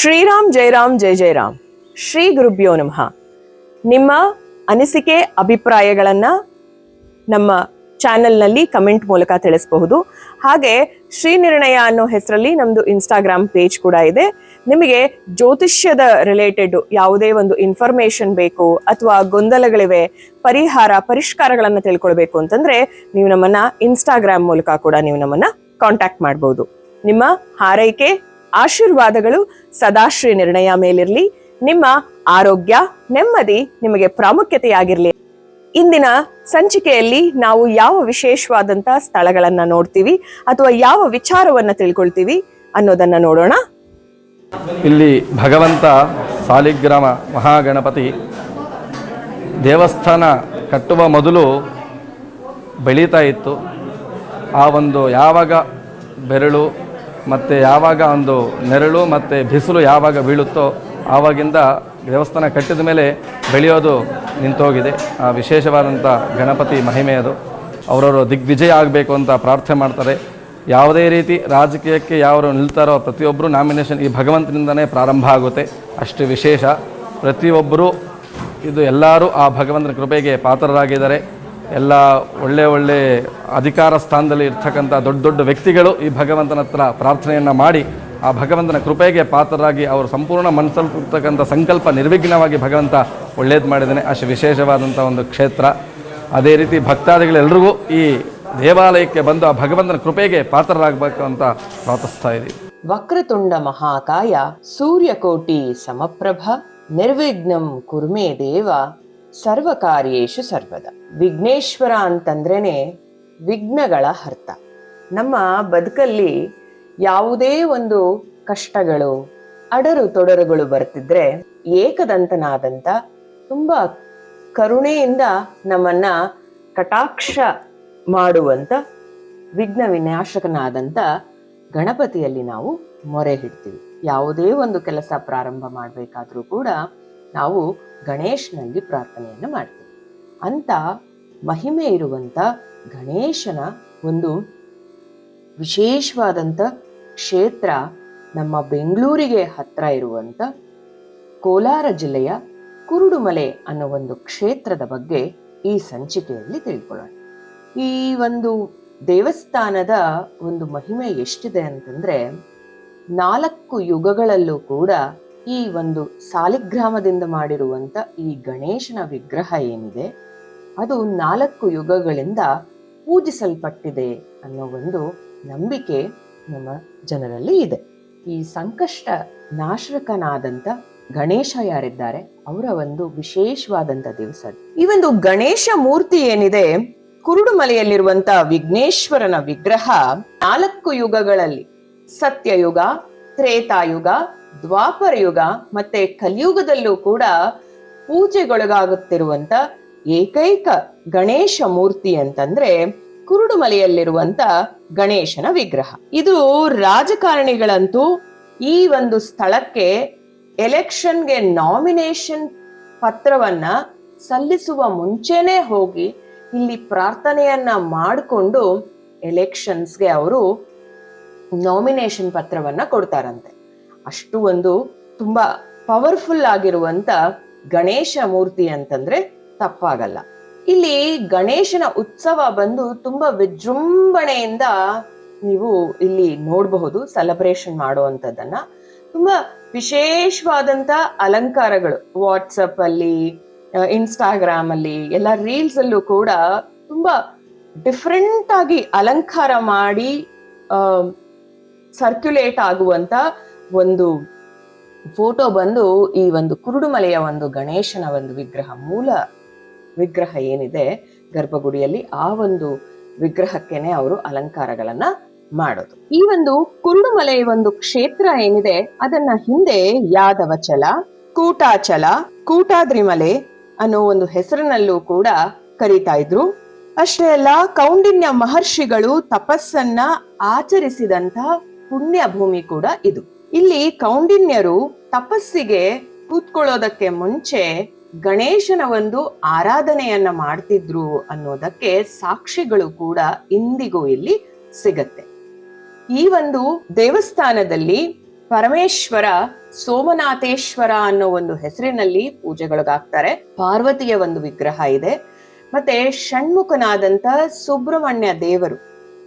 ಶ್ರೀರಾಮ್, ಜಯರಾಮ್, ಜಯ ಜಯರಾಮ್. ಶ್ರೀ ಗುರುಭ್ಯೋ ನಮಃ. ನಿಮ್ಮ ಅನಿಸಿಕೆ, ಅಭಿಪ್ರಾಯಗಳನ್ನು ನಮ್ಮ ಚಾನೆಲ್ನಲ್ಲಿ ಕಮೆಂಟ್ ಮೂಲಕ ತಿಳಿಸಬಹುದು. ಹಾಗೆ ಶ್ರೀ ನಿರ್ಣಯ ಅನ್ನೋ ಹೆಸರಲ್ಲಿ ನಮ್ಮದು ಇನ್ಸ್ಟಾಗ್ರಾಮ್ ಪೇಜ್ ಕೂಡ ಇದೆ. ನಿಮಗೆ ಜ್ಯೋತಿಷ್ಯದ ರಿಲೇಟೆಡ್ ಯಾವುದೇ ಒಂದು ಇನ್ಫಾರ್ಮೇಶನ್ ಬೇಕು ಅಥವಾ ಗೊಂದಲಗಳಿವೆ, ಪರಿಹಾರ, ಪರಿಷ್ಕಾರಗಳನ್ನು ತಿಳ್ಕೊಳ್ಬೇಕು ಅಂತಂದ್ರೆ ನೀವು ನಮ್ಮನ್ನ ಇನ್ಸ್ಟಾಗ್ರಾಮ್ ಮೂಲಕ ಕೂಡ ನೀವು ನಮ್ಮನ್ನ ಕಾಂಟ್ಯಾಕ್ಟ್ ಮಾಡಬಹುದು ನಿಮ್ಮ ಹಾರೈಕೆ ಆಶೀರ್ವಾದಗಳು ಸದಾಶ್ರೀ ನಿರ್ಣಯ ಮೇಲಿರಲಿ. ನಿಮ್ಮ ಆರೋಗ್ಯ ನೆಮ್ಮದಿ ನಿಮಗೆ ಪ್ರಾಮುಖ್ಯತೆಯಾಗಿರಲಿ. ಇಂದಿನ ಸಂಚಿಕೆಯಲ್ಲಿ ನಾವು ಯಾವ ವಿಶೇಷವಾದಂತ ಸ್ಥಳಗಳನ್ನ ನೋಡ್ತೀವಿ ಅಥವಾ ಯಾವ ವಿಚಾರವನ್ನ ತಿಳ್ಕೊಳ್ತೀವಿ ಅನ್ನೋದನ್ನ ನೋಡೋಣ. ಇಲ್ಲಿ ಭಗವಂತ ಸಾಲಿಗ್ರಾಮ ಮಹಾಗಣಪತಿ ದೇವಸ್ಥಾನ ಕಟ್ಟುವ ಮೊದಲು ಬೆಳೀತಾ ಇತ್ತು. ಆ ಒಂದು ಯಾವಾಗ ಬೆರಳು ಮತ್ತು ಯಾವಾಗ ಒಂದು ನೆರಳು ಮತ್ತು ಬಿಸಿಲು ಯಾವಾಗ ಬೀಳುತ್ತೋ ಆವಾಗಿಂದ ದೇವಸ್ಥಾನ ಕಟ್ಟಿದ ಮೇಲೆ ಬೆಳೆಯೋದು ನಿಂತೋಗಿದೆ. ಆ ವಿಶೇಷವಾದಂಥ ಗಣಪತಿ ಮಹಿಮೆ ಅದು ಅವರವರು ದಿಗ್ವಿಜಯ ಆಗಬೇಕು ಅಂತ ಪ್ರಾರ್ಥನೆ ಮಾಡ್ತಾರೆ. ಯಾವುದೇ ರೀತಿ ರಾಜಕೀಯಕ್ಕೆ ಯಾರು ನಿಲ್ತಾರೋ ಪ್ರತಿಯೊಬ್ಬರು ನಾಮಿನೇಷನ್ ಈ ಭಗವಂತನಿಂದನೇ ಪ್ರಾರಂಭ ಆಗುತ್ತೆ. ಅಷ್ಟು ವಿಶೇಷ. ಪ್ರತಿಯೊಬ್ಬರು ಇದು ಎಲ್ಲರೂ ಆ ಭಗವಂತನ ಕೃಪೆಗೆ ಪಾತ್ರರಾಗಿದ್ದಾರೆ. ಎಲ್ಲ ಒಳ್ಳೆ ಒಳ್ಳೆ ಅಧಿಕಾರ ಸ್ಥಾನದಲ್ಲಿ ಇರ್ತಕ್ಕಂಥ ದೊಡ್ಡ ದೊಡ್ಡ ವ್ಯಕ್ತಿಗಳು ಈ ಭಗವಂತನ ಹತ್ರ ಪ್ರಾರ್ಥನೆಯನ್ನು ಮಾಡಿ ಆ ಭಗವಂತನ ಕೃಪೆಗೆ ಪಾತ್ರರಾಗಿ ಅವರು ಸಂಪೂರ್ಣ ಮನಸ್ಸಲ್ಲಿರ್ತಕ್ಕಂಥ ಸಂಕಲ್ಪ ನಿರ್ವಿಘ್ನವಾಗಿ ಭಗವಂತ ಒಳ್ಳೇದು ಮಾಡಿದ್ದಾನೆ. ಅಷ್ಟು ವಿಶೇಷವಾದಂಥ ಒಂದು ಕ್ಷೇತ್ರ. ಅದೇ ರೀತಿ ಭಕ್ತಾದಿಗಳೆಲ್ಲರಿಗೂ ಈ ದೇವಾಲಯಕ್ಕೆ ಬಂದು ಆ ಭಗವಂತನ ಕೃಪೆಗೆ ಪಾತ್ರರಾಗಬೇಕು ಅಂತ ಪ್ರಾರ್ಥಿಸ್ತಾ ಇದ್ದೀವಿ. ವಕ್ರತುಂಡ ಮಹಾಕಾಯ ಸೂರ್ಯಕೋಟಿ ಸಮಪ್ರಭ ನಿರ್ವಿಘ್ನಂ ಕುರ್ಮೆ ದೇವ ಸರ್ವಕಾರ್ಯೇಶು ಸರ್ವದ. ವಿಘ್ನೇಶ್ವರ ಅಂತಂದ್ರೇನೆ ವಿಘ್ನಗಳ ಅರ್ಥ. ನಮ್ಮ ಬದುಕಲ್ಲಿ ಯಾವುದೇ ಒಂದು ಕಷ್ಟಗಳು, ಅಡರು ತೊಡರುಗಳು ಬರ್ತಿದ್ರೆ ಏಕದಂತನಾದಂತ ತುಂಬಾ ಕರುಣೆಯಿಂದ ನಮ್ಮನ್ನ ಕಟಾಕ್ಷ ಮಾಡುವಂತ ವಿಘ್ನ ವಿನಾಶಕನಾದಂತ ಗಣಪತಿಯಲ್ಲಿ ನಾವು ಮೊರೆ ಹಿಡ್ತೀವಿ ಯಾವುದೇ ಒಂದು ಕೆಲಸ ಪ್ರಾರಂಭ ಮಾಡಬೇಕಾದ್ರೂ ಕೂಡ ನಾವು ಗಣೇಶನಲ್ಲಿ ಪ್ರಾರ್ಥನೆಯನ್ನು ಮಾಡ್ತೀವಿ. ಅಂತ ಮಹಿಮೆ ಇರುವಂತ ಗಣೇಶನ ಒಂದು ವಿಶೇಷವಾದಂಥ ಕ್ಷೇತ್ರ ನಮ್ಮ ಬೆಂಗಳೂರಿಗೆ ಹತ್ರ ಇರುವಂತ ಕೋಲಾರ ಜಿಲ್ಲೆಯ ಕುರುಡುಮಲೆ ಅನ್ನೋ ಒಂದು ಕ್ಷೇತ್ರದ ಬಗ್ಗೆ ಈ ಸಂಚಿಕೆಯಲ್ಲಿ ತಿಳ್ಕೊಳ್ಳೋಣ. ಈ ಒಂದು ದೇವಸ್ಥಾನದ ಒಂದು ಮಹಿಮೆ ಎಷ್ಟಿದೆ ಅಂತಂದ್ರೆ ನಾಲ್ಕು ಯುಗಗಳಲ್ಲೂ ಕೂಡ ಈ ಒಂದು ಸಾಲಿಗ್ರಾಮದಿಂದ ಮಾಡಿರುವಂತ ಈ ಗಣೇಶನ ವಿಗ್ರಹ ಏನಿದೆ, ಅದು ನಾಲ್ಕು ಯುಗಗಳಿಂದ ಪೂಜಿಸಲ್ಪಟ್ಟಿದೆ ಅನ್ನೋ ಒಂದು ನಂಬಿಕೆ ನಮ್ಮ ಜನರಲ್ಲಿ ಇದೆ. ಈ ಸಂಕಷ್ಟ ನಾಶಕನಾದಂತ ಗಣೇಶ ಯಾರಿದ್ದಾರೆ, ಅವರ ಒಂದು ವಿಶೇಷವಾದಂತ ದಿವಸ ಈ ಒಂದು ಗಣೇಶ ಮೂರ್ತಿ ಏನಿದೆ ಕುರುಡುಮಲೆಯಲ್ಲಿರುವಂತ ವಿಘ್ನೇಶ್ವರನ ವಿಗ್ರಹ ನಾಲ್ಕು ಯುಗಗಳಲ್ಲಿ, ಸತ್ಯಯುಗ, ತ್ರೇತಾಯುಗ ದ್ವಾಪರ ಯುಗ ಮತ್ತೆ ಕಲಿಯುಗದಲ್ಲೂ ಕೂಡ ಪೂಜೆಗೊಳಗಾಗುತ್ತಿರುವಂತ ಏಕೈಕ ಗಣೇಶ ಮೂರ್ತಿ ಅಂತಂದ್ರೆ ಕುರುಡುಮಲೆಯಲ್ಲಿರುವಂತ ಗಣೇಶನ ವಿಗ್ರಹ. ಇದು ರಾಜಕಾರಣಿಗಳಂತೂ ಈ ಒಂದು ಸ್ಥಳಕ್ಕೆ ಎಲೆಕ್ಷನ್ಗೆ ನಾಮಿನೇಷನ್ ಪತ್ರವನ್ನ ಸಲ್ಲಿಸುವ ಮುಂಚೆನೆ ಹೋಗಿ ಇಲ್ಲಿ ಪ್ರಾರ್ಥನೆಯನ್ನ ಮಾಡಿಕೊಂಡು ಎಲೆಕ್ಷನ್ಸ್ಗೆ ಅವರು ನಾಮಿನೇಷನ್ ಪತ್ರವನ್ನ ಕೊಡ್ತಾರಂತೆ. ಅಷ್ಟು ಒಂದು ತುಂಬ ಪವರ್ಫುಲ್ ಆಗಿರುವಂತ ಗಣೇಶ ಮೂರ್ತಿ ಅಂತಂದ್ರೆ ತಪ್ಪಾಗಲ್ಲ. ಇಲ್ಲಿ ಗಣೇಶನ ಉತ್ಸವ ಬಂದು ತುಂಬಾ ವಿಜೃಂಭಣೆಯಿಂದ ನೀವು ಇಲ್ಲಿ ನೋಡಬಹುದು ಸೆಲೆಬ್ರೇಷನ್ ಮಾಡುವಂಥದ್ದನ್ನ. ತುಂಬಾ ವಿಶೇಷವಾದಂತ ಅಲಂಕಾರಗಳು ವಾಟ್ಸಪ್ ಅಲ್ಲಿ ಇನ್ಸ್ಟಾಗ್ರಾಮ್ ಅಲ್ಲಿ, ಎಲ್ಲ ರೀಲ್ಸ್ ಅಲ್ಲೂ ಕೂಡ ತುಂಬಾ ಡಿಫ್ರೆಂಟ್ ಆಗಿ ಅಲಂಕಾರ ಮಾಡಿ ಸರ್ಕ್ಯುಲೇಟ್ ಆಗುವಂತ ಒಂದು ಫೋಟೋ ಬಂದು ಈ ಒಂದು ಕುರುಡುಮಲೆಯ ಒಂದು ಗಣೇಶನ ಒಂದು ವಿಗ್ರಹ, ಮೂಲ ವಿಗ್ರಹ ಏನಿದೆ ಗರ್ಭಗುಡಿಯಲ್ಲಿ ಆ ಒಂದು ವಿಗ್ರಹಕ್ಕೇನೆ ಅವರು ಅಲಂಕಾರಗಳನ್ನ ಮಾಡೋದು. ಈ ಒಂದು ಕುರುಡುಮಲೆ ಒಂದು ಕ್ಷೇತ್ರ ಏನಿದೆ, ಅದನ್ನ ಹಿಂದೆ ಯಾದವಚಲ, ಕೂಟಾಚಲ, ಕೂಟಾದ್ರಿಮಲೆ ಅನ್ನೋ ಒಂದು ಹೆಸರಿನಲ್ಲೂ ಕೂಡ ಕರೀತಾ ಇದ್ರು. ಅಷ್ಟೇ ಅಲ್ಲ, ಕೌಂಡಿನ್ಯ ಮಹರ್ಷಿಗಳು ತಪಸ್ಸನ್ನ ಆಚರಿಸಿದಂತ ಪುಣ್ಯ ಭೂಮಿ ಕೂಡ ಇದು. ಇಲ್ಲಿ ಕೌಂಡಿನ್ಯರು ತಪಸ್ಸಿಗೆ ಕೂತ್ಕೊಳ್ಳೋದಕ್ಕೆ ಮುಂಚೆ ಗಣೇಶನ ಒಂದು ಆರಾಧನೆಯನ್ನ ಮಾಡ್ತಿದ್ರು ಅನ್ನೋದಕ್ಕೆ ಸಾಕ್ಷಿಗಳು ಕೂಡ ಇಂದಿಗೂ ಇಲ್ಲಿ ಸಿಗತ್ತೆ. ಈ ಒಂದು ದೇವಸ್ಥಾನದಲ್ಲಿ ಪರಮೇಶ್ವರ, ಸೋಮನಾಥೇಶ್ವರ ಅನ್ನೋ ಒಂದು ಹೆಸರಿನಲ್ಲಿ ಪೂಜೆಗಳಿಗಾಗ್ತಾರೆ. ಪಾರ್ವತಿಯ ಒಂದು ವಿಗ್ರಹ ಇದೆ. ಮತ್ತೆ ಷಣ್ಮುಖನಾದಂತ ಸುಬ್ರಹ್ಮಣ್ಯ ದೇವರು,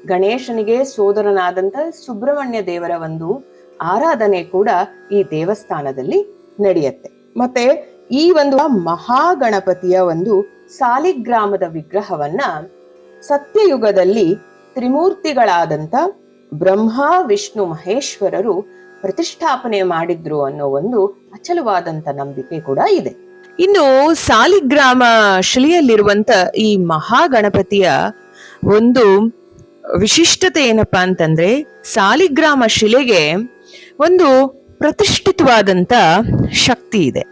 ಗಣೇಶನಿಗೆ ಸೋದರನಾದಂತ ಸುಬ್ರಹ್ಮಣ್ಯ ದೇವರ ಒಂದು ಆರಾಧನೆ ಕೂಡ ಈ ದೇವಸ್ಥಾನದಲ್ಲಿ ನಡೆಯುತ್ತೆ. ಮತ್ತೆ ಈ ಒಂದು ಮಹಾಗಣಪತಿಯ ಒಂದು ಸಾಲಿಗ್ರಾಮದ ವಿಗ್ರಹವನ್ನ ಸತ್ಯಯುಗದಲ್ಲಿ ತ್ರಿಮೂರ್ತಿಗಳಾದಂತ ಬ್ರಹ್ಮ, ವಿಷ್ಣು, ಮಹೇಶ್ವರರು ಪ್ರತಿಷ್ಠಾಪನೆ ಮಾಡಿದ್ರು ಅನ್ನೋ ಒಂದು ಅಚಲವಾದಂತ ನಂಬಿಕೆ ಕೂಡ ಇದೆ. ಇನ್ನು ಸಾಲಿಗ್ರಾಮ ಶಿಲೆಯಲ್ಲಿರುವಂತ ಈ ಮಹಾಗಣಪತಿಯ ಒಂದು ವಿಶಿಷ್ಟತೆ ಏನಪ್ಪಾ ಅಂತಂದ್ರೆ ಸಾಲಿಗ್ರಾಮ ಶಿಲೆಗೆ ಒಂದು ಪ್ರತಿಷ್ಠಿತವಾದಂತ ಶಕ್ತಿ ಇದೆ.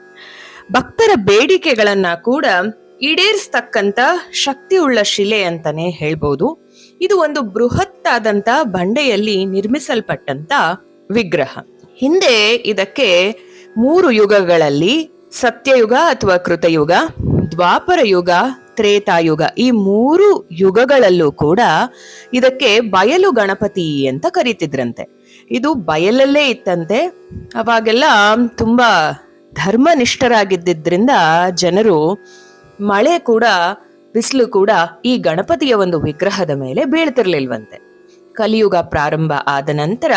ಭಕ್ತರ ಬೇಡಿಕೆಗಳನ್ನ ಕೂಡ ಈಡೇರಿಸ್ತಕ್ಕಂತ ಶಕ್ತಿ ಉಳ್ಳ ಶಿಲೆ ಅಂತಾನೆ ಹೇಳ್ಬೋದು. ಇದು ಒಂದು ಬೃಹತ್ ಆದಂತ ಬಂಡೆಯಲ್ಲಿ ನಿರ್ಮಿಸಲ್ಪಟ್ಟಂತ ವಿಗ್ರಹ. ಹಿಂದೆ ಇದಕ್ಕೆ ಮೂರು ಯುಗಗಳಲ್ಲಿ ಸತ್ಯಯುಗ ಅಥವಾ ಕೃತಯುಗ, ದ್ವಾಪರ ಯುಗ, ತ್ರೇತಾಯುಗ ಈ ಮೂರು ಯುಗಗಳಲ್ಲೂ ಕೂಡ ಇದಕ್ಕೆ ಬಯಲು ಗಣಪತಿ ಅಂತ ಕರೀತಿದ್ರಂತೆ. ಇದು ಬಯಲಲ್ಲೇ ಇತ್ತಂತೆ. ಅವಾಗೆಲ್ಲ ತುಂಬಾ ಧರ್ಮನಿಷ್ಠರಾಗಿದ್ದರಿಂದ ಜನರು ಮಳೆ ಕೂಡ, ಬಿಸಿಲು ಕೂಡ ಈ ಗಣಪತಿಯ ಒಂದು ವಿಗ್ರಹದ ಮೇಲೆ ಬೀಳ್ತಿರ್ಲಿಲ್ವಂತೆ. ಕಲಿಯುಗ ಪ್ರಾರಂಭ ಆದ ನಂತರ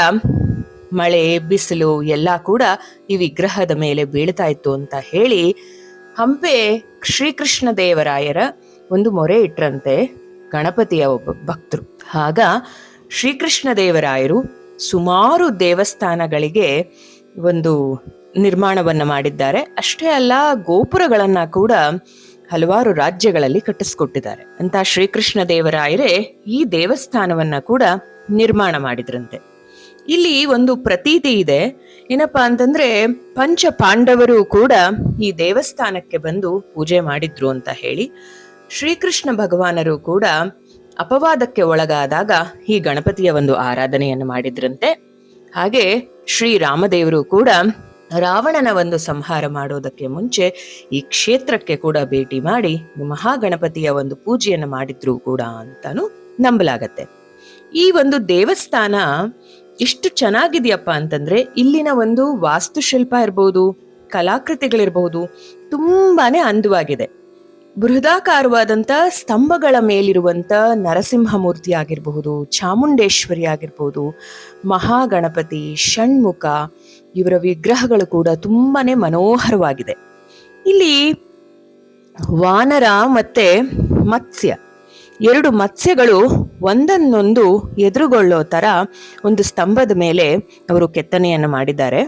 ಮಳೆ, ಬಿಸಿಲು ಎಲ್ಲ ಕೂಡ ಈ ವಿಗ್ರಹದ ಮೇಲೆ ಬೀಳ್ತಾ ಇತ್ತು ಅಂತ ಹೇಳಿ ಹಂಪೆ ಶ್ರೀಕೃಷ್ಣ ದೇವರಾಯರ ಒಂದು ಮೊರೆ ಇಟ್ರಂತೆ ಗಣಪತಿಯ ಒಬ್ಬ ಭಕ್ತರು. ಆಗ ಶ್ರೀಕೃಷ್ಣ ದೇವರಾಯರು ಸುಮಾರು ದೇವಸ್ಥಾನಗಳಿಗೆ ಒಂದು ನಿರ್ಮಾಣವನ್ನು ಮಾಡಿದ್ದಾರೆ. ಅಷ್ಟೇ ಅಲ್ಲ, ಗೋಪುರಗಳನ್ನ ಕೂಡ ಹಲವಾರು ರಾಜ್ಯಗಳಲ್ಲಿ ಕಟ್ಟಿಸ್ಕೊಟ್ಟಿದ್ದಾರೆ. ಅಂತ ಶ್ರೀಕೃಷ್ಣ ದೇವರಾಯರೇ ಈ ದೇವಸ್ಥಾನವನ್ನ ಕೂಡ ನಿರ್ಮಾಣ ಮಾಡಿದ್ರಂತೆ. ಇಲ್ಲಿ ಒಂದು ಪ್ರತೀತಿ ಇದೆ. ಏನಪ್ಪಾ ಅಂತಂದ್ರೆ, ಪಂಚ ಪಾಂಡವರು ಕೂಡ ಈ ದೇವಸ್ಥಾನಕ್ಕೆ ಬಂದು ಪೂಜೆ ಮಾಡಿದ್ರು ಅಂತ ಹೇಳಿ ಶ್ರೀಕೃಷ್ಣ ಭಗವಾನರು ಕೂಡ ಅಪವಾದಕ್ಕೆ ಒಳಗಾದಾಗ ಈ ಗಣಪತಿಯ ಒಂದು ಆರಾಧನೆಯನ್ನು ಮಾಡಿದ್ರಂತೆ. ಹಾಗೆ ಶ್ರೀರಾಮದೇವರು ಕೂಡ ರಾವಣನ ಒಂದು ಸಂಹಾರ ಮಾಡೋದಕ್ಕೆ ಮುಂಚೆ ಈ ಕ್ಷೇತ್ರಕ್ಕೆ ಕೂಡ ಭೇಟಿ ಮಾಡಿ ಮಹಾಗಣಪತಿಯ ಒಂದು ಪೂಜೆಯನ್ನು ಮಾಡಿದ್ರು ಕೂಡ ಅಂತಾನು ನಂಬಲಾಗತ್ತೆ. ಈ ಒಂದು ದೇವಸ್ಥಾನ ಇಷ್ಟು ಚೆನ್ನಾಗಿದೆಯಪ್ಪ ಅಂತಂದ್ರೆ ಇಲ್ಲಿನ ಒಂದು ವಾಸ್ತುಶಿಲ್ಪ ಇರ್ಬೋದು ಕಲಾಕೃತಿಗಳಿರ್ಬಹುದು ತುಂಬಾನೇ ಅಂದವಾಗಿದೆ. ಬೃಹದಾಕಾರವಾದಂತ ಸ್ತಂಭಗಳ ಮೇಲಿರುವಂತ ನರಸಿಂಹಮೂರ್ತಿ ಆಗಿರಬಹುದು ಚಾಮುಂಡೇಶ್ವರಿ ಆಗಿರ್ಬೋದು ಮಹಾಗಣಪತಿ, ಷಣ್ಮುಖ, ಇವರ ವಿಗ್ರಹಗಳು ಕೂಡ ತುಂಬಾನೇ ಮನೋಹರವಾಗಿದೆ. ಇಲ್ಲಿ ವಾನರ ಮತ್ತೆ ಮತ್ಸ್ಯ, ಎರಡು ಮತ್ಸ್ಯಗಳು ಒಂದನ್ನೊಂದು ಎದುರುಗೊಳ್ಳೋ ತರ ಒಂದು ಸ್ತಂಭದ ಮೇಲೆ ಅವರು ಕೆತ್ತನೆಯನ್ನು ಮಾಡಿದ್ದಾರೆ.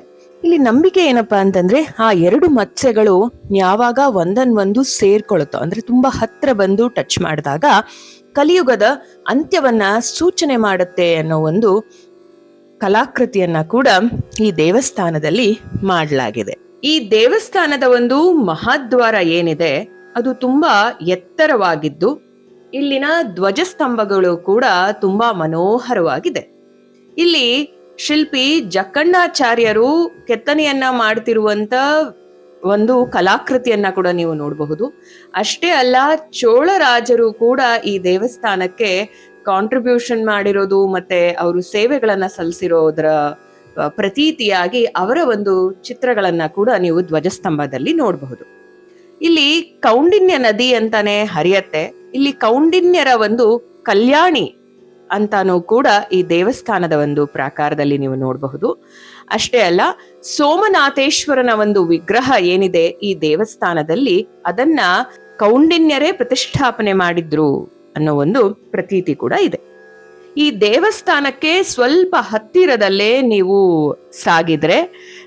ಇಲ್ಲಿ ನಂಬಿಕೆ ಏನಪ್ಪಾ ಅಂತಂದ್ರೆ ಆ ಎರಡು ಮತ್ಸ್ಯಗಳು ಯಾವಾಗ ಒಂದನ್ನೊಂದು ಸೇರ್ಕೊಳುತ್ತೋ, ಅಂದ್ರೆ ತುಂಬಾ ಹತ್ರ ಬಂದು ಟಚ್ ಮಾಡಿದಾಗ ಕಲಿಯುಗದ ಅಂತ್ಯವನ್ನ ಸೂಚನೆ ಮಾಡುತ್ತೆ ಅನ್ನೋ ಒಂದು ಕಲಾಕೃತಿಯನ್ನ ಕೂಡ ಈ ದೇವಸ್ಥಾನದಲ್ಲಿ ಮಾಡಲಾಗಿದೆ. ಈ ದೇವಸ್ಥಾನದ ಒಂದು ಮಹಾದ್ವಾರ ಏನಿದೆ, ಅದು ತುಂಬಾ ಎತ್ತರವಾಗಿದ್ದು, ಇಲ್ಲಿನ ಧ್ವಜಸ್ತಂಭಗಳು ಕೂಡ ತುಂಬಾ ಮನೋಹರವಾಗಿದೆ. ಇಲ್ಲಿ ಶಿಲ್ಪಿ ಜಕ್ಕಣ್ಣಾಚಾರ್ಯರು ಕೆತ್ತನೆಯನ್ನ ಮಾಡ್ತಿರುವಂತ ಒಂದು ಕಲಾಕೃತಿಯನ್ನ ಕೂಡ ನೀವು ನೋಡಬಹುದು. ಅಷ್ಟೇ ಅಲ್ಲ, ಚೋಳರಾಜರು ಕೂಡ ಈ ದೇವಸ್ಥಾನಕ್ಕೆ ಕಾಂಟ್ರಿಬ್ಯೂಷನ್ ಮಾಡಿರೋದು ಮತ್ತೆ ಅವರು ಸೇವೆಗಳನ್ನ ಸಲ್ಲಿಸಿರೋದ್ರ ಪ್ರತೀತಿಯಾಗಿ ಅವರ ಒಂದು ಚಿತ್ರಗಳನ್ನ ಕೂಡ ನೀವು ಧ್ವಜಸ್ತಂಭದಲ್ಲಿ ನೋಡಬಹುದು. ಇಲ್ಲಿ ಕೌಂಡಿನ್ಯ ನದಿ ಅಂತಾನೆ ಹರಿಯತ್ತೆ. ಇಲ್ಲಿ ಕೌಂಡಿನ್ಯರ ಒಂದು ಕಲ್ಯಾಣಿ ಅಂತಾನೂ ಕೂಡ ಈ ದೇವಸ್ಥಾನದ ಒಂದು ಪ್ರಾಕಾರದಲ್ಲಿ ನೀವು ನೋಡಬಹುದು. ಅಷ್ಟೇ ಅಲ್ಲ, ಸೋಮನಾಥೇಶ್ವರನ ಒಂದು ವಿಗ್ರಹ ಏನಿದೆ ಈ ದೇವಸ್ಥಾನದಲ್ಲಿ, ಅದನ್ನ ಕೌಂಡಿನ್ಯರೇ ಪ್ರತಿಷ್ಠಾಪನೆ ಮಾಡಿದ್ರು ಅನ್ನೋ ಒಂದು ಪ್ರತೀತಿ ಕೂಡ ಇದೆ. ಈ ದೇವಸ್ಥಾನಕ್ಕೆ ಸ್ವಲ್ಪ ಹತ್ತಿರದಲ್ಲೇ ನೀವು ಸಾಗಿದ್ರೆ,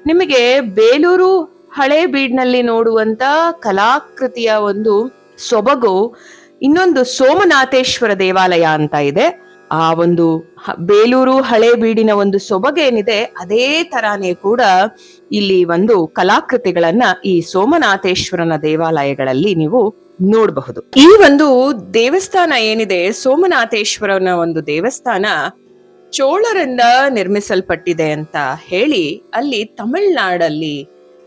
ನಿಮಗೆ ಬೇಲೂರು ಹಳೆ ಬೀಡ್ನಲ್ಲಿ ನೋಡುವಂತ ಕಲಾಕೃತಿಯ ಒಂದು ಸೊಬಗು ಇನ್ನೊಂದು ಸೋಮನಾಥೇಶ್ವರ ದೇವಾಲಯ ಅಂತ ಇದೆ. ಆ ಒಂದು ಬೇಲೂರು ಹಳೆ ಬೀಡಿನ ಒಂದು ಸೊಬಗೇನಿದೆ, ಅದೇ ತರಾನೇ ಕೂಡ ಇಲ್ಲಿ ಒಂದು ಕಲಾಕೃತಿಗಳನ್ನ ಈ ಸೋಮನಾಥೇಶ್ವರನ ದೇವಾಲಯಗಳಲ್ಲಿ ನೀವು ನೋಡಬಹುದು. ಈ ಒಂದು ದೇವಸ್ಥಾನ ಏನಿದೆ, ಸೋಮನಾಥೇಶ್ವರನ ಒಂದು ದೇವಸ್ಥಾನ ಚೋಳರಿಂದ ನಿರ್ಮಿಸಲ್ಪಟ್ಟಿದೆ ಅಂತ ಹೇಳಿ ಅಲ್ಲಿ ತಮಿಳ್ನಾಡಲ್ಲಿ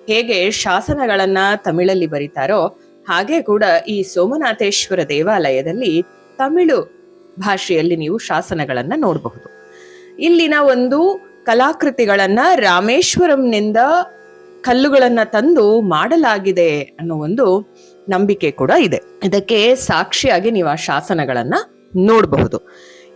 ಹೇಗೆ ಶಾಸನಗಳನ್ನ ತಮಿಳಲ್ಲಿ ಬರೀತಾರೋ ಹಾಗೆ ಕೂಡ ಈ ಸೋಮನಾಥೇಶ್ವರ ದೇವಾಲಯದಲ್ಲಿ ತಮಿಳು ಭಾಷೆಯಲ್ಲಿ ನೀವು ಶಾಸನಗಳನ್ನ ನೋಡಬಹುದು. ಇಲ್ಲಿನ ಒಂದು ಕಲಾಕೃತಿಗಳನ್ನ ರಾಮೇಶ್ವರಂನಿಂದ ಕಲ್ಲುಗಳನ್ನ ತಂದು ಮಾಡಲಾಗಿದೆ ಅನ್ನೋ ಒಂದು ನಂಬಿಕೆ ಕೂಡ ಇದೆ. ಇದಕ್ಕೆ ಸಾಕ್ಷಿಯಾಗಿ ನೀವು ಆ ಶಾಸನಗಳನ್ನ ನೋಡಬಹುದು.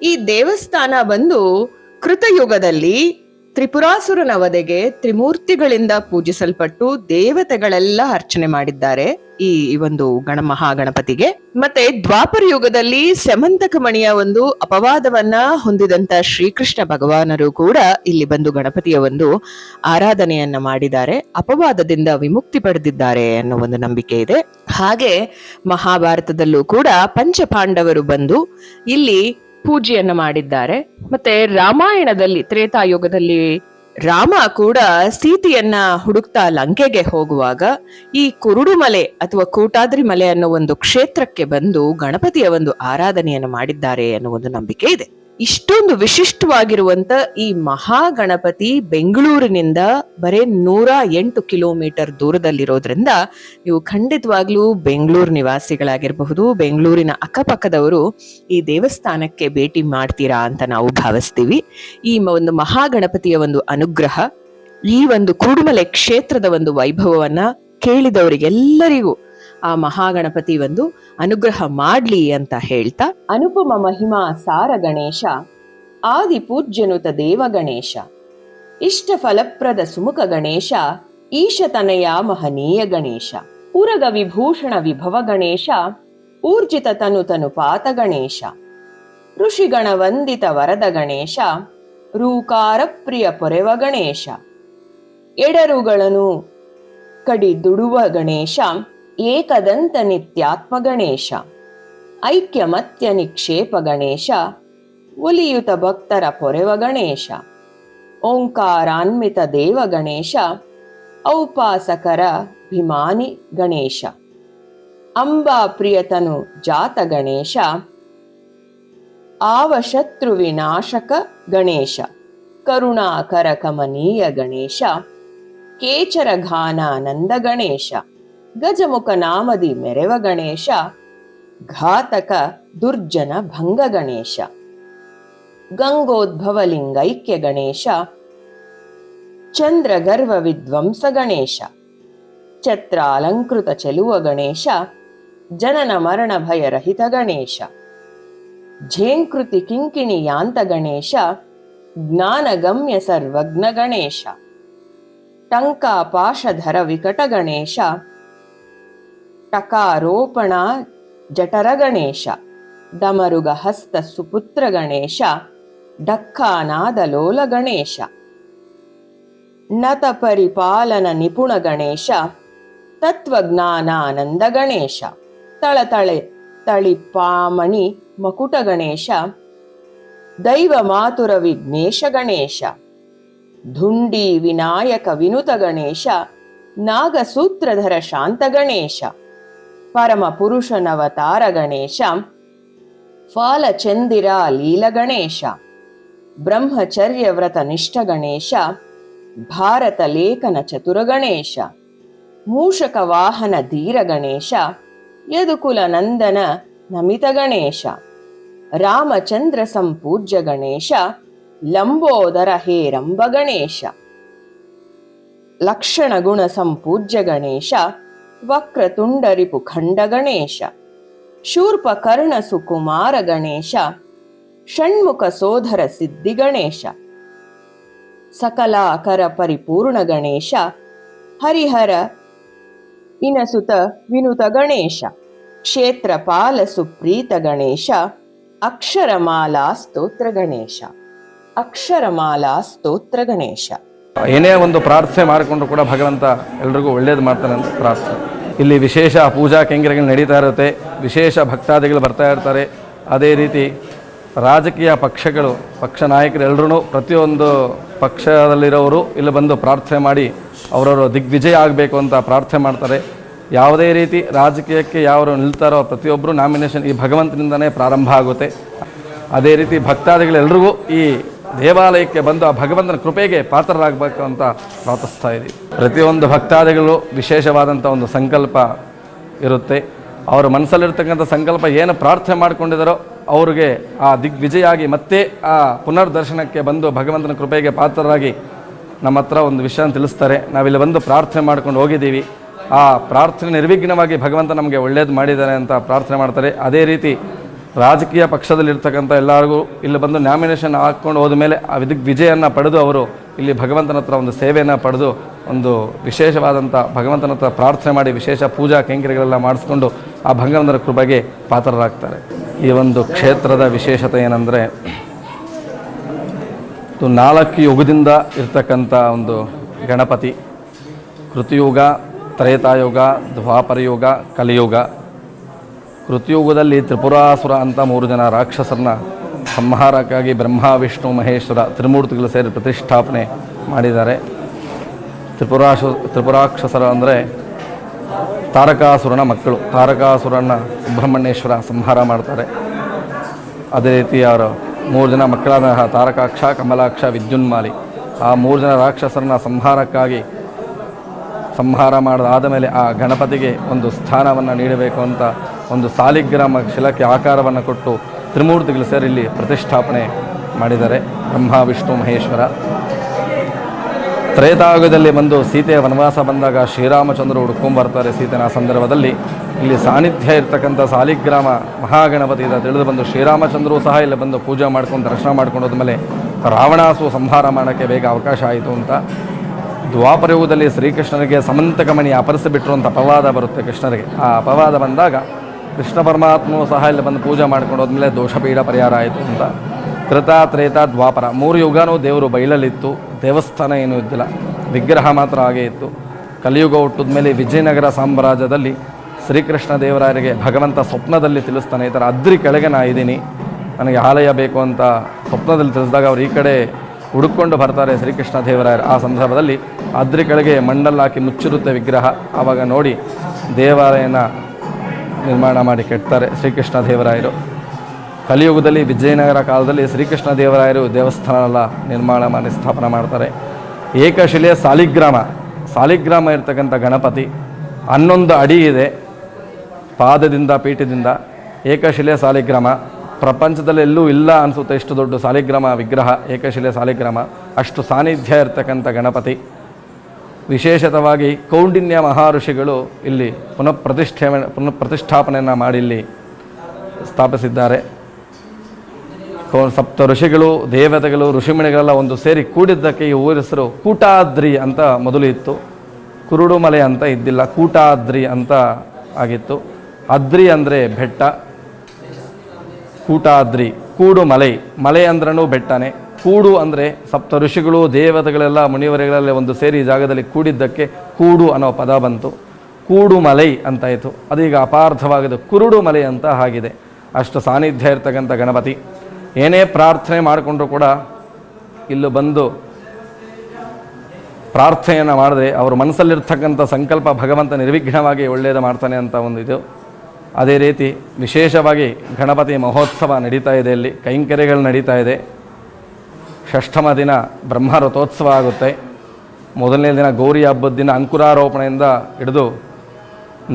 ಈ ದೇವಸ್ಥಾನ ಬಂದು ಕೃತಯುಗದಲ್ಲಿ ತ್ರಿಪುರಾಸುರನ ವಧೆಗೆ ತ್ರಿಮೂರ್ತಿಗಳಿಂದ ಪೂಜಿಸಲ್ಪಟ್ಟು ದೇವತೆಗಳೆಲ್ಲ ಅರ್ಚನೆ ಮಾಡಿದ್ದಾರೆ ಈ ಒಂದು ಗಣ ಮಹಾಗಣಪತಿಗೆ. ಮತ್ತೆ ದ್ವಾಪರ ಯುಗದಲ್ಲಿ ಮಣಿಯ ಒಂದು ಅಪವಾದವನ್ನ ಹೊಂದಿದಂತ ಶ್ರೀಕೃಷ್ಣ ಭಗವಾನರು ಕೂಡ ಇಲ್ಲಿ ಬಂದು ಗಣಪತಿಯ ಒಂದು ಆರಾಧನೆಯನ್ನ ಮಾಡಿದ್ದಾರೆ. ಅಪವಾದದಿಂದ ವಿಮುಕ್ತಿ ಪಡೆದಿದ್ದಾರೆ ಅನ್ನೋ ಒಂದು ನಂಬಿಕೆ ಇದೆ. ಹಾಗೆ ಮಹಾಭಾರತದಲ್ಲೂ ಕೂಡ ಪಂಚಪಾಂಡವರು ಬಂದು ಇಲ್ಲಿ ಪೂಜೆಯನ್ನ ಮಾಡಿದ್ದಾರೆ. ಮತ್ತೆ ರಾಮಾಯಣದಲ್ಲಿ, ತ್ರೇತಾಯುಗದಲ್ಲಿ ರಾಮ ಕೂಡ ಸೀತೆಯನ್ನ ಹುಡುಕ್ತಾ ಲಂಕೆಗೆ ಹೋಗುವಾಗ ಈ ಕುರುಡು ಮಲೆ ಅಥವಾ ಕೂಟಾದ್ರಿ ಮಲೆ ಅನ್ನೋ ಒಂದು ಕ್ಷೇತ್ರಕ್ಕೆ ಬಂದು ಗಣಪತಿಯ ಒಂದು ಆರಾಧನೆಯನ್ನು ಮಾಡಿದ್ದಾರೆ ಅನ್ನೋ ಒಂದು ನಂಬಿಕೆ ಇದೆ. ಇಷ್ಟೊಂದು ವಿಶಿಷ್ಟವಾಗಿರುವಂತ ಈ ಮಹಾಗಣಪತಿ ಬೆಂಗಳೂರಿನಿಂದ ಬರೇ ನೂರ ಎಂಟು ಕಿಲೋಮೀಟರ್ ದೂರದಲ್ಲಿರೋದ್ರಿಂದ ನೀವು ಖಂಡಿತವಾಗ್ಲೂ ಬೆಂಗಳೂರು ನಿವಾಸಿಗಳಾಗಿರಬಹುದು, ಬೆಂಗಳೂರಿನ ಅಕ್ಕಪಕ್ಕದವರು ಈ ದೇವಸ್ಥಾನಕ್ಕೆ ಭೇಟಿ ಮಾಡ್ತೀರಾ ಅಂತ ನಾವು ಭಾವಿಸ್ತೀವಿ. ಈ ಒಂದು ಮಹಾಗಣಪತಿಯ ಒಂದು ಅನುಗ್ರಹ, ಈ ಒಂದು ಕುರುಡುಮಲೆ ಕ್ಷೇತ್ರದ ಒಂದು ವೈಭವವನ್ನ ಕೇಳಿದವರಿಗೆಲ್ಲರಿಗೂ ಆ ಮಹಾಗಣಪತಿ ಒಂದು ಅನುಗ್ರಹ ಮಾಡ್ಲಿ ಅಂತ ಹೇಳ್ತಾ, ಅನುಪಮ ಮಹಿಮಾ ಸಾರ ಗಣೇಶ ಆದಿ ಪೂಜ್ಯನುತ ದೇವ ಗಣೇಶ, ಇಷ್ಟ ಫಲಪ್ರದ ಸುಮುಖ ಗಣೇಶ ಈಶತನಯ ಮಹನೀಯ ಗಣೇಶ, ಉರಗ ವಿಭೂಷಣ ವಿಭವ ಗಣೇಶ, ಊರ್ಜಿತ ತನು ತನು ಪಾತ ಗಣೇಶ, ಋಷಿಗಣ ವಂದಿತ ವರದ ಗಣೇಶ, ರೂಕಾರ ಪ್ರಿಯ ಪೊರೆವ ಗಣೇಶ, ಎಡರುಗಳನ್ನು ಕಡಿ ದುಡುವ ಗಣೇಶ ಏಕದಂತ ನಿತ್ಯಾತ್ಮ ಗಣೇಶ ಐಕ್ಯಮತ್ಯ ನಿಕ್ಷೇಪ ಗಣೇಶ, ಒಲಿಯುತ ಭಕ್ತರ ಪೊರೆವ ಗಣೇಶ, ಓಂಕಾರಾನ್ವಿತ ದೇವ ಗಣೇಶ, ಔಪಾಸಕರ ಭಿಮಾನಿ ಗಣೇಶ, ಅಂಬಾ ಪ್ರಿಯತನು ಜಾತ ಗಣೇಶ, ಆವಶತ್ರು ವಿನಾಶಕ ಗಣೇಶ, ಕರುಣಾಕರ ಕಮನೀಯ ಗಣೇಶ, ಕೇಚರ ಘಾನಾನಂದ ಗಣೇಶ. ಗಜಮುಖ ನಾಮದಿ ಮೆರೆವ ಗಣೇಶ, ಘಾತಕ ದುರ್ಜನ ಭಂಗ ಗಣೇಶ. ಗಂಗೋದ್ಭವ ಲಿಂಗೈಕ್ಯ ಗಣೇಶ ಚಂದ್ರ ಗರ್ವ ವಿಧ್ವಂಸ ಗಣೇಶ, ಛತ್ರಾಲಂಕೃತ ಚೆಲುವ ಗಣೇಶ, ಜನನ ಮರಣ ಭಯರಹಿತ ಗಣೇಶ, ಝೇಂಕೃತಿ ಕಿಂಕಿಣಿ ಯಾಂತ ಗಣೇಶ ಜ್ಞಾನಗಮ್ಯ ಸರ್ವಜ್ಞ ಗಣೇಶ, ಟಂಕಾಪಾಶಧರ ವಿಕಟ ಗಣೇಶ ಟಕಾರೋಪಣ ಜಠರ ಗಣೇಶ ಡಮರುಗ ಹಸ್ತ ಸುಪುತ್ರ ಗಣೇಶ ಡಕ್ಕಾನಾದ ಲೋಲ ಗಣೇಶ ನತ ಪರಿಪಾಲನ ನಿಪುಣ ಗಣೇಶ ತತ್ವಜ್ಞಾನಾನಂದ ಗಣೇಶ ತಳತಳೆ ತಳಿಪಾಮಣಿ ಮಕುಟ ಗಣೇಶ ದೈವ ಮಾತುರ ವಿಘ್ನೇಶ ಗಣೇಶ ಧುಂಡಿ ವಿನಾಯಕ ವಿನುತ ಗಣೇಶ ನಾಗಸೂತ್ರಧರ ಶಾಂತ ಗಣೇಶ ಪರಮ ಪುರುಷನವತಾರ ಗಣೇಶ. ಫಾಲಚಂದಿರ ಲೀಲ ಗಣೇಶ. ಬ್ರಹ್ಮಚರ್ಯ ವ್ರತ ನಿಷ್ಠ ಗಣೇಶ. ಭಾರತ ಲೇಖನ ಚತುರ ಗಣೇಶ. ಮೂಷಕ ವಾಹನ ಧೀರ ಗಣೇಶ. ಯದುಕುಲ ನಂದನ ನಮಿತ ಗಣೇಶ. ರಾಮಚಂದ್ರ ಸಂಪೂಜ್ಯ ಗಣೇಶ. ಲಂಬೋದರ ಹೇರಂಬ ಗಣೇಶ. ಲಕ್ಷಣ ಗುಣ ಸಂಪೂಜ್ಯ ಗಣೇಶ. ವಕ್ರತುಂಡ ರಿಪು ಖಂಡ ಗಣೇಶ, ಶೂರ್ಪ ಕರ್ಣ ಸುಕುಮಾರ ಗಣೇಶ, ಷಣ್ಮುಖ ಸೋಧರ ಸಿದ್ಧಿ ಗಣೇಶ, ಸಕಲಾಕರ ಪರಿಪೂರ್ಣ ಗಣೇಶ, ಹರಿಹರ ಇನಸುತ ವಿನುತ ಗಣೇಶ, ಕ್ಷೇತ್ರಪಾಲ ಸುಪ್ರೀತ ಗಣೇಶ, ಅಕ್ಷರಮಾಲಾ ಸ್ತೋತ್ರ ಗಣೇಶ, ಅಕ್ಷರಮಾಲಾ ಸ್ತೋತ್ರ ಗಣೇಶ. ಏನೇ ಒಂದು ಪ್ರಾರ್ಥನೆ ಮಾಡಿಕೊಂಡು ಕೂಡ ಭಗವಂತ ಎಲ್ರಿಗೂ ಒಳ್ಳೇದು ಮಾಡ್ತಾನೆ ಅಂತ ಪ್ರಾರ್ಥನೆ. ಇಲ್ಲಿ ವಿಶೇಷ ಪೂಜಾ ಕೇಂದ್ರಗಳು ನಡೀತಾ ಇರುತ್ತೆ. ವಿಶೇಷ ಭಕ್ತಾದಿಗಳು ಬರ್ತಾ ಇರ್ತಾರೆ. ಅದೇ ರೀತಿ ರಾಜಕೀಯ ಪಕ್ಷಗಳು, ಪಕ್ಷ ನಾಯಕರು ಎಲ್ಲರೂ ಪ್ರತಿಯೊಂದು ಪಕ್ಷದಲ್ಲಿರೋರು ಇಲ್ಲಿ ಬಂದು ಪ್ರಾರ್ಥನೆ ಮಾಡಿ ಅವರವರು ದಿಗ್ವಿಜಯ ಆಗಬೇಕು ಅಂತ ಪ್ರಾರ್ಥನೆ ಮಾಡ್ತಾರೆ. ಯಾವುದೇ ರೀತಿ ರಾಜಕೀಯಕ್ಕೆ ಯಾರು ನಿಲ್ತಾರೋ ಪ್ರತಿಯೊಬ್ಬರು ನಾಮಿನೇಷನ್ ಈ ಭಗವಂತನಿಂದನೇ ಪ್ರಾರಂಭ ಆಗುತ್ತೆ. ಅದೇ ರೀತಿ ಭಕ್ತಾದಿಗಳೆಲ್ಲರಿಗೂ ಈ ದೇವಾಲಯಕ್ಕೆ ಬಂದು ಆ ಭಗವಂತನ ಕೃಪೆಗೆ ಪಾತ್ರರಾಗಬೇಕು ಅಂತ ಪ್ರಾರ್ಥಿಸ್ತಾ ಇದ್ದೀವಿ. ಪ್ರತಿಯೊಂದು ಭಕ್ತಾದಿಗಳು ವಿಶೇಷವಾದಂಥ ಒಂದು ಸಂಕಲ್ಪ ಇರುತ್ತೆ. ಅವರ ಮನಸ್ಸಲ್ಲಿರ್ತಕ್ಕಂಥ ಸಂಕಲ್ಪ ಏನು ಪ್ರಾರ್ಥನೆ ಮಾಡಿಕೊಂಡಿದ್ದಾರೋ ಅವ್ರಿಗೆ ಆ ದಿಗ್ವಿಜಯಾಗಿ ಮತ್ತೆ ಆ ಪುನರ್ದರ್ಶನಕ್ಕೆ ಬಂದು ಭಗವಂತನ ಕೃಪೆಗೆ ಪಾತ್ರರಾಗಿ ನಮ್ಮ ಹತ್ರ ಒಂದು ವಿಷಯ ತಿಳಿಸ್ತಾರೆ. ನಾವಿಲ್ಲಿ ಬಂದು ಪ್ರಾರ್ಥನೆ ಮಾಡ್ಕೊಂಡು ಹೋಗಿದ್ದೀವಿ. ಆ ಪ್ರಾರ್ಥನೆ ನಿರ್ವಿಘ್ನವಾಗಿ ಭಗವಂತ ನಮಗೆ ಒಳ್ಳೇದು ಮಾಡಿದ್ದಾರೆ ಅಂತ ಪ್ರಾರ್ಥನೆ ಮಾಡ್ತಾರೆ. ಅದೇ ರೀತಿ ರಾಜಕೀಯ ಪಕ್ಷದಲ್ಲಿರ್ತಕ್ಕಂಥ ಎಲ್ಲರಿಗೂ ಇಲ್ಲಿ ಬಂದು ನಾಮಿನೇಷನ್ ಹಾಕ್ಕೊಂಡು ಹೋದ ಮೇಲೆ ಆ ವಿದ್ಯುಕ್ ವಿಜಯವನ್ನು ಪಡೆದು ಅವರು ಇಲ್ಲಿ ಭಗವಂತನ ಹತ್ರ ಒಂದು ಸೇವೆಯನ್ನು ಪಡೆದು ಒಂದು ವಿಶೇಷವಾದಂಥ ಭಗವಂತನ ಹತ್ರ ಪ್ರಾರ್ಥನೆ ಮಾಡಿ ವಿಶೇಷ ಪೂಜಾ ಕೈಂಕರ್ಯಗಳೆಲ್ಲ ಮಾಡಿಸ್ಕೊಂಡು ಆ ಭಗವಂತನ ಕೃಪೆಗೆ ಪಾತ್ರರಾಗ್ತಾರೆ. ಈ ಒಂದು ಕ್ಷೇತ್ರದ ವಿಶೇಷತೆ ಏನಂದರೆ, ಇದು ನಾಲ್ಕು ಯುಗದಿಂದ ಇರ್ತಕ್ಕಂಥ ಒಂದು ಗಣಪತಿ. ಕೃತಿಯುಗ, ತ್ರೇತಾಯುಗ, ದ್ವಾಪರಯುಗ, ಕಲಿಯುಗ. ಕೃತಿಯುಗದಲ್ಲಿ ತ್ರಿಪುರಾಸುರ ಅಂತ ಮೂರು ಜನ ರಾಕ್ಷಸರನ್ನ ಸಂಹಾರಕ್ಕಾಗಿ ಬ್ರಹ್ಮ, ವಿಷ್ಣು, ಮಹೇಶ್ವರ ತ್ರಿಮೂರ್ತಿಗಳು ಸೇರಿ ಪ್ರತಿಷ್ಠಾಪನೆ ಮಾಡಿದ್ದಾರೆ. ತ್ರಿಪುರಾಶ, ತ್ರಿಪುರಾಕ್ಷಸರ ಅಂದರೆ ತಾರಕಾಸುರನ ಮಕ್ಕಳು. ತಾರಕಾಸುರನ ಸುಬ್ರಹ್ಮಣ್ಯೇಶ್ವರ ಸಂಹಾರ ಮಾಡ್ತಾರೆ. ಅದೇ ರೀತಿ ಅವರು ಮೂರು ಜನ ಮಕ್ಕಳಾದ ತಾರಕಾಕ್ಷ, ಕಮಲಾಕ್ಷ, ವಿದ್ಯುನ್ಮಾಲಿ ಆ ಮೂರು ಜನ ರಾಕ್ಷಸರನ್ನ ಸಂಹಾರಕ್ಕಾಗಿ ಸಂಹಾರ ಮಾಡಿದ ಮೇಲೆ ಆ ಗಣಪತಿಗೆ ಒಂದು ಸ್ಥಾನವನ್ನು ನೀಡಬೇಕು ಅಂತ ಒಂದು ಸಾಲಿಗ್ರಾಮ ಶಿಲಕ್ಕೆ ಆಕಾರವನ್ನು ಕೊಟ್ಟು ತ್ರಿಮೂರ್ತಿಗಳು ಸೇರಿ ಇಲ್ಲಿ ಪ್ರತಿಷ್ಠಾಪನೆ ಮಾಡಿದ್ದಾರೆ. ಬ್ರಹ್ಮ, ವಿಷ್ಣು, ಮಹೇಶ್ವರ. ತ್ರೇತಾಯುಗದಲ್ಲಿ ಬಂದು ಸೀತೆಯ ವನವಾಸ ಬಂದಾಗ ಶ್ರೀರಾಮಚಂದ್ರ ಹುಡುಕೊಂಬರ್ತಾರೆ ಸೀತೆನ ಆ ಸಂದರ್ಭದಲ್ಲಿ. ಇಲ್ಲಿ ಸಾನ್ನಿಧ್ಯ ಇರ್ತಕ್ಕಂಥ ಸಾಲಿಗ್ರಾಮ ಮಹಾಗಣಪತಿ ಇದ ತಿಳಿದು ಬಂದು ಶ್ರೀರಾಮಚಂದ್ರೂ ಸಹ ಇಲ್ಲಿ ಬಂದು ಪೂಜೆ ಮಾಡ್ಕೊಂಡು ದರ್ಶನ ಮಾಡ್ಕೊಂಡು ಹೋದ್ಮೇಲೆ ರಾವಣಾಸು ಸಂಹಾರ ಮಾಡೋಕ್ಕೆ ಬೇಗ ಅವಕಾಶ ಆಯಿತು ಅಂತ. ದ್ವಾಪರಯುಗದಲ್ಲಿ ಶ್ರೀಕೃಷ್ಣನಿಗೆ ಸಮಂತಕಮಣಿ ಅಪರಿಸಿಬಿಟ್ರು ಅಂತ ಅಪವಾದ ಬರುತ್ತೆ ಕೃಷ್ಣರಿಗೆ. ಆ ಅಪವಾದ ಬಂದಾಗ ಕೃಷ್ಣ ಪರಮಾತ್ಮನು ಸಹ ಇಲ್ಲಿ ಬಂದು ಪೂಜೆ ಮಾಡ್ಕೊಂಡು ಹೋದ್ಮೇಲೆ ದೋಷಪೀಡ ಪರಿಹಾರ ಆಯಿತು ಅಂತ. ತ್ರೇತ ತ್ರೇತ ದ್ವಾಪರ. ಮೂರು ಯುಗನೂ ದೇವರು ಬಯಲಲ್ಲಿತ್ತು. ದೇವಸ್ಥಾನ ಏನೂ ಇದ್ದಿಲ್ಲ. ವಿಗ್ರಹ ಮಾತ್ರ ಹಾಗೇ ಇತ್ತು. ಕಲಿಯುಗ ಹುಟ್ಟಿದ ಮೇಲೆ ವಿಜಯನಗರ ಸಾಮ್ರಾಜ್ಯದಲ್ಲಿ ಶ್ರೀಕೃಷ್ಣ ದೇವರಾಯರಿಗೆ ಭಗವಂತ ಸ್ವಪ್ನದಲ್ಲಿ ತಿಳಿಸ್ತಾನೆ. ಈ ಥರ ಅದ್ರಿ ಕೆಳಗೆ ನಾ ಇದ್ದೀನಿ. ನನಗೆ ಆಲಯ ಬೇಕು ಅಂತ ಸ್ವಪ್ನದಲ್ಲಿ ತಿಳಿಸಿದಾಗ ಅವ್ರು ಈ ಕಡೆ ಹುಡುಕೊಂಡು ಬರ್ತಾರೆ ಶ್ರೀಕೃಷ್ಣ ದೇವರಾಯರು. ಆ ಸಂದರ್ಭದಲ್ಲಿ ಅದ್ರಿ ಕೆಳಗೆ ಮಂಡಲ್ ಹಾಕಿ ಮುಚ್ಚಿರುತ್ತೆ ವಿಗ್ರಹ. ಆವಾಗ ನೋಡಿ ದೇವಾಲಯನ ನಿರ್ಮಾಣ ಮಾಡಿ ಕೆಡ್ತಾರೆ ಶ್ರೀಕೃಷ್ಣ ದೇವರಾಯರು. ಕಲಿಯುಗದಲ್ಲಿ, ವಿಜಯನಗರ ಕಾಲದಲ್ಲಿ ಶ್ರೀಕೃಷ್ಣ ದೇವರಾಯರು ದೇವಸ್ಥಾನ ಎಲ್ಲ ನಿರ್ಮಾಣ ಮಾಡಿ ಸ್ಥಾಪನೆ ಮಾಡ್ತಾರೆ. ಏಕಶಿಲೆಯ ಸಾಲಿಗ್ರಾಮ. ಸಾಲಿಗ್ರಾಮ ಇರ್ತಕ್ಕಂಥ ಗಣಪತಿ. ಹನ್ನೊಂದು ಅಡಿ ಇದೆ, ಪಾದದಿಂದ, ಪೀಠದಿಂದ. ಏಕಶಿಲೆ ಸಾಲಿಗ್ರಾಮ. ಪ್ರಪಂಚದಲ್ಲಿ ಎಲ್ಲೂ ಇಲ್ಲ ಅನಿಸುತ್ತೆ ಇಷ್ಟು ದೊಡ್ಡ ಸಾಲಿಗ್ರಾಮ, ವಿಗ್ರಹ. ಏಕಶಿಲೆ ಸಾಲಿಗ್ರಾಮ. ಅಷ್ಟು ಸಾನ್ನಿಧ್ಯ ಇರ್ತಕ್ಕಂಥ ಗಣಪತಿ. ವಿಶೇಷತವಾಗಿ ಕೌಂಡಿನ್ಯ ಮಹಾಋಷಿಗಳು ಇಲ್ಲಿ ಪುನಃ ಪ್ರತಿಷ್ಠೆ ಪುನಃ ಪ್ರತಿಷ್ಠಾಪನೆಯನ್ನು ಮಾಡಿ ಇಲ್ಲಿ ಸ್ಥಾಪಿಸಿದ್ದಾರೆ. ಕೌ- ಸಪ್ತ ಋಷಿಗಳು, ದೇವತೆಗಳು ಋಷಿಮಣಿಗಳೆಲ್ಲ ಒಂದು ಸೇರಿ ಕೂಡಿದ್ದಕ್ಕೆ ಈ ಊರ ಹೆಸರು ಕೂಟಾದ್ರಿ ಅಂತ ಮೊದಲು ಇತ್ತು. ಕುರುಡು ಮಲೆ ಅಂತ ಇದ್ದಿಲ್ಲ, ಕೂಟಾದ್ರಿ ಅಂತ ಆಗಿತ್ತು. ಅದ್ರಿ ಅಂದರೆ ಬೆಟ್ಟ, ಕೂಟಾದ್ರಿ ಕೂಡು ಮಲೆ ಮಲೆ ಅಂದ್ರೂ ಬೆಟ್ಟನೇ. ಕೂಡು ಅಂದರೆ ಸಪ್ತ ಋಷಿಗಳು, ದೇವತೆಗಳೆಲ್ಲ ಮುನಿವರೆಗಳೆಲ್ಲ ಒಂದು ಸೇರಿ ಜಾಗದಲ್ಲಿ ಕೂಡಿದ್ದಕ್ಕೆ ಕೂಡು ಅನ್ನೋ ಪದ ಬಂತು. ಕೂಡು ಮಲೈ ಅಂತಾಯಿತು. ಅದೀಗ ಅಪಾರ್ಥವಾಗಿದೆ. ಕುರುಡು ಮಲೆ ಅಂತ ಆಗಿದೆ. ಅಷ್ಟು ಸಾನ್ನಿಧ್ಯ ಇರ್ತಕ್ಕಂಥ ಗಣಪತಿ. ಏನೇ ಪ್ರಾರ್ಥನೆ ಮಾಡಿಕೊಂಡ್ರು ಕೂಡ ಇಲ್ಲೂ ಬಂದು ಪ್ರಾರ್ಥನೆಯನ್ನು ಮಾಡಿದ್ರೆ ಅವ್ರ ಮನಸ್ಸಲ್ಲಿರ್ತಕ್ಕಂಥ ಸಂಕಲ್ಪ ಭಗವಂತ ನಿರ್ವಿಘ್ನವಾಗಿ ಒಳ್ಳೆಯದು ಮಾಡ್ತಾನೆ ಅಂತ ಒಂದು ಇದು. ಅದೇ ರೀತಿ ವಿಶೇಷವಾಗಿ ಗಣಪತಿ ಮಹೋತ್ಸವ ನಡೀತಾ ಇದೆ ಇಲ್ಲಿ. ಕೈಂಕರ್ಯಗಳು ನಡೀತಾ ಇದೆ. ಷಷ್ಠಮ ದಿನ ಬ್ರಹ್ಮ ರಥೋತ್ಸವ ಆಗುತ್ತೆ. ಮೊದಲನೇ ದಿನ ಗೌರಿ ಹಬ್ಬದ ದಿನ ಅಂಕುರಾರೋಪಣೆಯಿಂದ ಹಿಡಿದು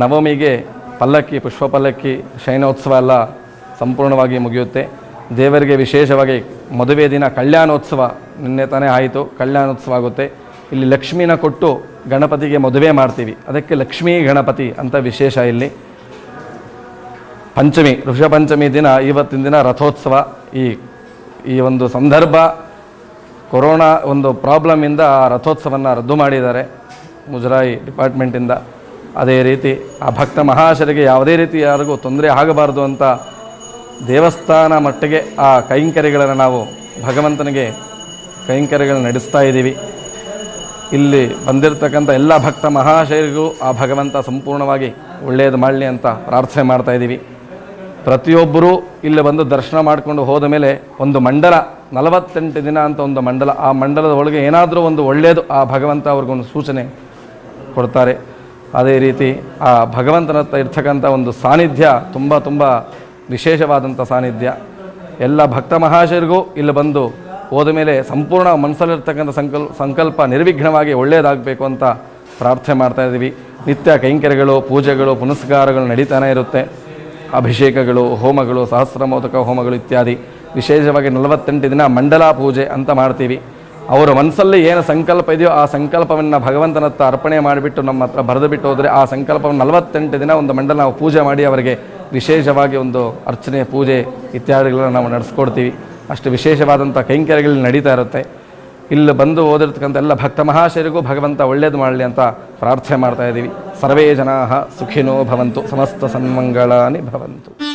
ನವಮಿಗೆ ಪಲ್ಲಕ್ಕಿ ಪುಷ್ಪ ಪಲ್ಲಕ್ಕಿ ಶಯನೋತ್ಸವ ಎಲ್ಲ ಸಂಪೂರ್ಣವಾಗಿ ಮುಗಿಯುತ್ತೆ. ದೇವರಿಗೆ ವಿಶೇಷವಾಗಿ ಮದುವೆ ದಿನ ಕಲ್ಯಾಣೋತ್ಸವ ನಿನ್ನೆ ತಾನೇ ಆಯಿತು, ಕಲ್ಯಾಣೋತ್ಸವ ಆಗುತ್ತೆ. ಇಲ್ಲಿ ಲಕ್ಷ್ಮಿನ ಕೊಟ್ಟು ಗಣಪತಿಗೆ ಮದುವೆ ಮಾಡ್ತೀವಿ. ಅದಕ್ಕೆ ಲಕ್ಷ್ಮೀ ಗಣಪತಿ ಅಂತ ವಿಶೇಷ ಇಲ್ಲಿ. ಪಂಚಮಿ ಋಷಪಂಚಮಿ ದಿನ, ಇವತ್ತಿನ ದಿನ ರಥೋತ್ಸವ. ಈ ಈ ಒಂದು ಸಂದರ್ಭ ಕೊರೋನಾ ಒಂದು ಪ್ರಾಬ್ಲಮಿಂದ ಆ ರಥೋತ್ಸವವನ್ನು ರದ್ದು ಮಾಡಿದ್ದಾರೆ ಮುಜರಾಯಿ ಡಿಪಾರ್ಟ್ಮೆಂಟಿಂದ. ಅದೇ ರೀತಿ ಆ ಭಕ್ತ ಮಹಾಶರಿಗೆ ಯಾವುದೇ ರೀತಿ ಯಾರಿಗೂ ತೊಂದರೆ ಆಗಬಾರ್ದು ಅಂತ ದೇವಸ್ಥಾನ ಮಟ್ಟಿಗೆ ಆ ಕೈಂಕರ್ಯಗಳನ್ನು ನಾವು ಭಗವಂತನಿಗೆ ಕೈಂಕರ್ಯಗಳನ್ನು ನಡೆಸ್ತಾ ಇದ್ದೀವಿ. ಇಲ್ಲಿ ಬಂದಿರತಕ್ಕಂಥ ಎಲ್ಲ ಭಕ್ತ ಮಹಾಶಯರಿಗೂ ಆ ಭಗವಂತ ಸಂಪೂರ್ಣವಾಗಿ ಒಳ್ಳೆಯದು ಮಾಡಲಿ ಅಂತ ಪ್ರಾರ್ಥನೆ ಮಾಡ್ತಾ ಇದ್ದೀವಿ. ಪ್ರತಿಯೊಬ್ಬರೂ ಇಲ್ಲಿ ಬಂದು ದರ್ಶನ ಮಾಡಿಕೊಂಡು ಹೋದ ಮೇಲೆ ಒಂದು ಮಂಡಲ ನಲವತ್ತೆಂಟು ದಿನ ಅಂತ ಒಂದು ಮಂಡಲ, ಆ ಮಂಡಲದ ಒಳಗೆ ಏನಾದರೂ ಒಂದು ಒಳ್ಳೆಯದು, ಆ ಭಗವಂತ ಅವ್ರಿಗೊಂದು ಸೂಚನೆ ಕೊಡ್ತಾರೆ. ಅದೇ ರೀತಿ ಆ ಭಗವಂತನ ಇರ್ತಕ್ಕಂಥ ಒಂದು ಸಾನ್ನಿಧ್ಯ ತುಂಬ ತುಂಬ ವಿಶೇಷವಾದಂಥ ಸಾನ್ನಿಧ್ಯ. ಎಲ್ಲ ಭಕ್ತ ಮಹಾಶಯರಿಗೂ ಇಲ್ಲಿ ಬಂದು ಹೋದ ಮೇಲೆ ಸಂಪೂರ್ಣ ಮನಸ್ಸಲ್ಲಿರ್ತಕ್ಕಂಥ ಸಂಕಲ್, ಸಂಕಲ್ಪ ನಿರ್ವಿಘ್ನವಾಗಿ ಒಳ್ಳೆಯದಾಗಬೇಕು ಅಂತ ಪ್ರಾರ್ಥನೆ ಮಾಡ್ತಾ ಇದ್ದೀವಿ. ನಿತ್ಯ ಕೈಂಕರ್ಯಗಳು, ಪೂಜೆಗಳು, ಪುನಸ್ಕಾರಗಳು ನಡೀತಾನೆ ಇರುತ್ತೆ. ಅಭಿಷೇಕಗಳು, ಹೋಮಗಳು, ಸಹಸ್ರಮೋದಕ ಹೋಮಗಳು ಇತ್ಯಾದಿ. ವಿಶೇಷವಾಗಿ ನಲವತ್ತೆಂಟು ದಿನ ಮಂಡಲ ಪೂಜೆ ಅಂತ ಮಾಡ್ತೀವಿ. ಅವರ ಮನಸ್ಸಲ್ಲಿ ಏನು ಸಂಕಲ್ಪ ಇದೆಯೋ ಆ ಸಂಕಲ್ಪವನ್ನು ಭಗವಂತನತ್ತ ಅರ್ಪಣೆ ಮಾಡಿಬಿಟ್ಟು ನಮ್ಮ ಹತ್ರ ಬರೆದು ಬಿಟ್ಟು ಹೋದರೆ ಆ ಸಂಕಲ್ಪವನ್ನು ನಲವತ್ತೆಂಟು ದಿನ ಒಂದು ಮಂಡಲ ನಾವು ಪೂಜೆ ಮಾಡಿ ಅವರಿಗೆ ವಿಶೇಷವಾಗಿ ಒಂದು ಅರ್ಚನೆ, ಪೂಜೆ ಇತ್ಯಾದಿಗಳನ್ನು ನಾವು ನಡೆಸ್ಕೊಡ್ತೀವಿ. ಅಷ್ಟು ವಿಶೇಷವಾದಂಥ ಕೈಂಕರ್ಯಗಳು ನಡೀತಾ ಇರುತ್ತೆ. ಇಲ್ಲಿ ಬಂದು ಓದಿರ್ತಕ್ಕಂಥ ಎಲ್ಲ ಭಕ್ತ ಮಹಾಶಯರಿಗೂ ಭಗವಂತ ಒಳ್ಳೇದು ಮಾಡಲಿ ಅಂತ ಪ್ರಾರ್ಥನೆ ಮಾಡ್ತಾ ಇದ್ದೀವಿ. ಸರ್ವೇ ಜನಾ ಸುಖಿನೋ ಭವಂತು, ಸಮಸ್ತ ಸನ್ಮಂಗಳಾನಿ ಭವಂತು.